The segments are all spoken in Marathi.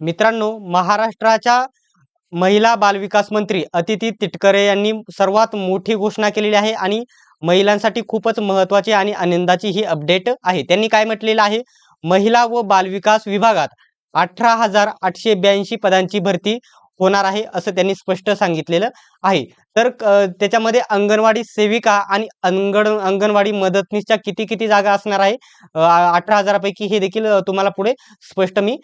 मित्रांनो महाराष्ट्राच्या महिला बालविकास मंत्री अतिथी तिटकरे यांनी सर्वात मोठी घोषणा केलेली आहे आणि महिलांसाठी खूपच महत्त्वाची आणि आनंदाची ही अपडेट आहे. त्यांनी काय म्हटलेलं आहे? महिला व बालविकास विभागात अठरा हजार आठशे ब्याऐंशी पदांची भरती होणार आहे असं त्यांनी स्पष्ट सांगितलेलं आहे. तर क- त्याच्यामध्ये अंगणवाडी सेविका आणि अंगण अंगणवाडी मदतनीसच्या किती किती जागा असणार आहे? अठरा हजारापैकी हे देखील तुम्हाला पुढे स्पष्ट मी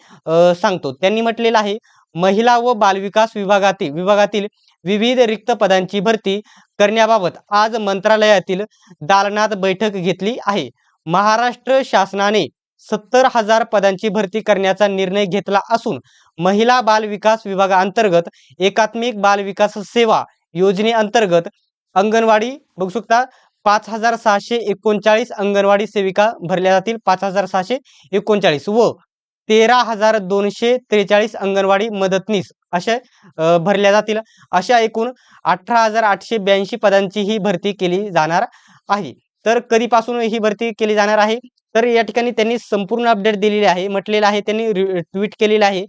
सांगतो. त्यांनी म्हटलेलं आहे महिला व बालविकास विभागातील विभागातील विविध रिक्त पदांची भरती करण्याबाबत आज मंत्रालयातील दालनात बैठक घेतली आहे. महाराष्ट्र शासनाने सत्तर हजार पदांची भरती करण्याचा निर्णय घेतला असून महिला बाल विकास विभागाअंतर्गत एकात्मिक बाल विकास सेवा योजनेअंतर्गत अंगणवाडी बघू शकता पाच हजार सहाशे एकोणचाळीस अंगणवाडी सेविका भरल्या जातील पाच हजार सहाशे एकोणचाळीस व तेरा हजार दोनशे त्रेचाळीस अंगणवाडी मदतनीस अशा भरल्या जातील. अशा एकूण अठरा हजार आठशे ब्याऐंशी पदांची ही भरती केली जाणार आहे. तर कधीपासून ही भरती केली जाणार आहे? तर या ठिकाणी त्यांनी संपूर्ण अपडेट दिलेली आहे. म्हटलेलं आहे त्यांनी ट्विट केलेलं आहे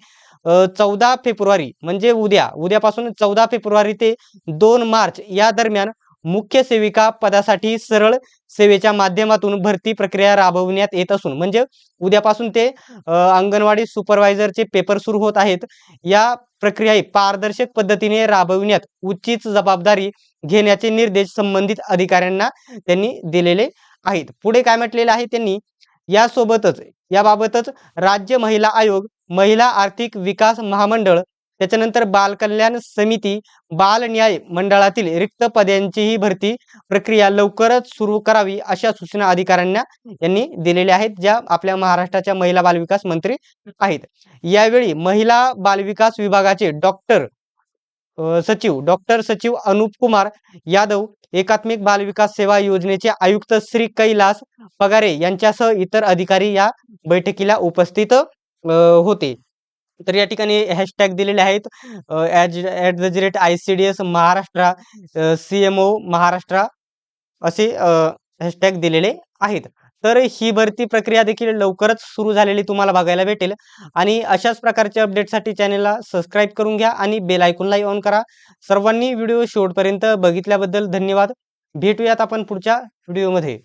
चौदा फेब्रुवारी म्हणजे उद्या उद्यापासून चौदा फेब्रुवारी ते दोन मार्च या दरम्यान मुख्य सेविका पदासाठी सरळ सेवेच्या माध्यमातून भरती प्रक्रिया राबवण्यात येत असून म्हणजे उद्यापासून ते अंगणवाडी सुपरवायझरचे पेपर सुरू होत आहेत. या प्रक्रिया पारदर्शक पद्धतीने राबविण्यात उचित जबाबदारी घेण्याचे निर्देश संबंधित अधिकाऱ्यांना त्यांनी दिलेले आहेत. पुढे काय म्हटलेलं आहे त्यांनी यासोबतच याबाबतच राज्य महिला आयोग महिला आर्थिक विकास महामंडळ त्याच्यानंतर बाल कल्याण समिती बाल न्याय मंडळातील रिक्त पदांचीही भरती प्रक्रिया लवकरच सुरू करावी अशा सूचना अधिकाऱ्यांना यांनी दिलेल्या आहेत ज्या आपल्या महाराष्ट्राच्या महिला बालविकास मंत्री आहेत. यावेळी महिला बालविकास विभागाचे डॉक्टर सचिव डॉक्टर सचिव अनुप कुमार यादव एकात्मिक बाल विकास सेवा योजनेचे आयुक्त श्री कैलास पगारे यांच्यासह इतर अधिकारी या बैठकीला उपस्थित होते. तर या ठिकाणी हॅशटॅग दिलेले आहेत at the rate I C D S Maharashtra C M O Maharashtra असे हॅशटॅग दिलेले आहेत. तर ही भरती प्रक्रिया देखील लवकरच सुरू झालेली तुम्हाला बघायला भेटेल. आणि अशाच प्रकारच्या अपडेटसाठी चॅनेलला सबस्क्राईब करून घ्या आणि बेल आयकॉनलाही ऑन करा. सर्वांनी व्हिडिओ शेवटपर्यंत बघितल्याबद्दल धन्यवाद. भेटूयात आपण पुढच्या व्हिडिओमध्ये.